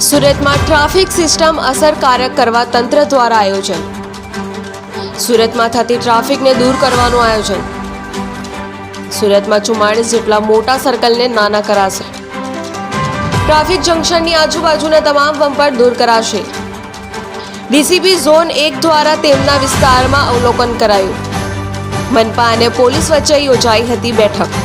સુરતમાં traffic system અસરકારક કરવા તંત્ર દ્વારા આયોજન. સુરતમાં થતી ટ્રાફિકને દૂર કરવાનું આયોજન. સુરતમાં ચુમ્માળીસ જેટલા મોટા સર્કલને નાના કરાશે. ટ્રાફિક જંકશનની આજુબાજુના તમામ બમ્પર દૂર કરાશે. ડીસીપી ઝોન એક દ્વારા તેમના વિસ્તારમાં અવલોકન કરાયું. મનપા અને પોલીસ વચ્ચે યોજાઈ હતી બેઠક.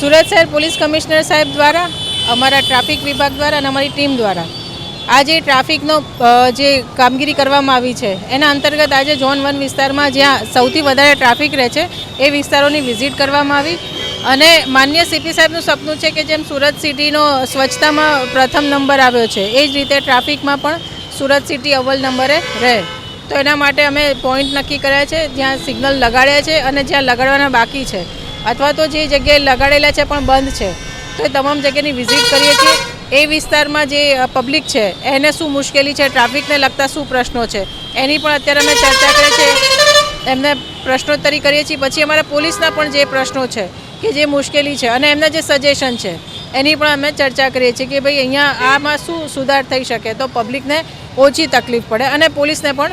સુરત શહેર પોલીસ કમિશનર સાહેબ દ્વારા, અમારા ટ્રાફિક વિભાગ દ્વારા અને અમારી ટીમ દ્વારા. આજે ટ્રાફિકનો જે કામગીરી કરવામાં આવી છે, એના અંતર્ગત આજે ઝોન વન વિસ્તારમાં જ્યાં સૌથી વધારે ટ્રાફિક રહે છે, એ વિસ્તારોની વિઝિટ કરવામાં આવી. અને માન્ય સીપી સાહેબનું સપનું છે કે જેમ સુરત સિટીનો સ્વચ્છતામાં પ્રથમ નંબર આવ્યો છે, એ જ રીતે ટ્રાફિકમાં પણ સુરત સિટી અવ્વલ નંબરે રહે. તો એના માટે અમે પોઈન્ટ નક્કી કર્યા છે, જ્યાં સિગ્નલ લગાડ્યા છે અને જ્યાં લગાડવાના બાકી છે. અથવા તો જે જગ્યાએ લગાડેલા છે પણ બંધ છે, તો એ તમામ જગ્યાની વિઝિટ કરીએ છીએ. એ વિસ્તારમાં જે પબ્લિક છે, એને શું મુશ્કેલી છે ટ્રાફિકને લગતા શું પ્રશ્નો છે, એની પણ અત્યારે અમે ચર્ચા કરીએ છીએ. એમને પ્રશ્નોત્તરી કરીએ છીએ. પછી અમારા પોલીસના પણ જે પ્રશ્નો છે, કે જે મુશ્કેલી છે, અને એમના જે સજેશન છે, એની પણ અમે ચર્ચા કરીએ છીએ કે ભાઈ અહીંયા આમાં શું સુધાર થઈ શકે, તો પબ્લિકને ઓછી તકલીફ પડે અને પોલીસને પણ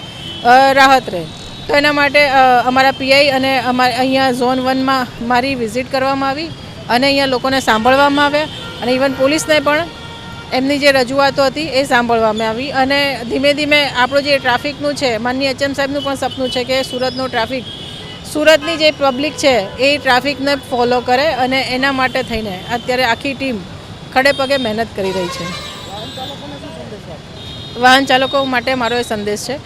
રાહત રહે. તો એના માટે અમારા પીઆઈ અને અમારા અહીંયા ઝોન વનમાં મારી વિઝિટ કરવામાં આવી અને અહીંયા લોકોને સાંભળવામાં આવ્યા અને ઇવન પોલીસને પણ એમની જે રજૂઆતો હતી એ સાંભળવામાં આવી અને ધીમે ધીમે આપણું જે ટ્રાફિકનું છે માનની એચએમ સાહેબનું પણ સપનું છે કે સુરતનો ટ્રાફિક, સુરતની જે પબ્લિક છે એ ટ્રાફિકને ફોલો કરે અને એના માટે થઈને અત્યારે આખી ટીમ ખડે પગે મહેનત કરી રહી છે. વાહન ચાલકો માટે મારો એ સંદેશ છે.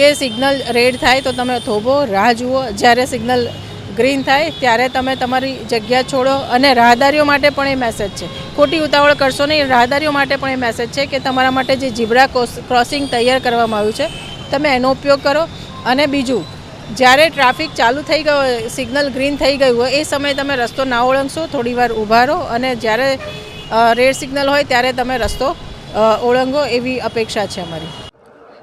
કે સિગ્નલ રેડ થાય તો તમે થોભો, રાહ જુઓ. જ્યારે સિગ્નલ ગ્રીન થાય ત્યારે તમે તમારી જગ્યા છોડો. અને રાહદારીઓ માટે પણ એ મેસેજ છે. ખોટી ઉતાવળ કરશો નહીં. રાહદારીઓ માટે પણ એ મેસેજ છે કે તમારા માટે જે જીબ્રા ક્રોસિંગ તૈયાર કરવામાં આવ્યું છે, તમે એનો ઉપયોગ કરો. અને બીજું, જ્યારે ટ્રાફિક ચાલુ થઈ ગયો, સિગ્નલ ગ્રીન થઈ ગયું હોય, એ સમયે તમે રસ્તો ના ઓળંગશો. થોડી વાર ઊભા રહો અને જ્યારે રેડ સિગ્નલ હોય ત્યારે તમે રસ્તો ઓળંગો એવી અપેક્ષા છે અમારી.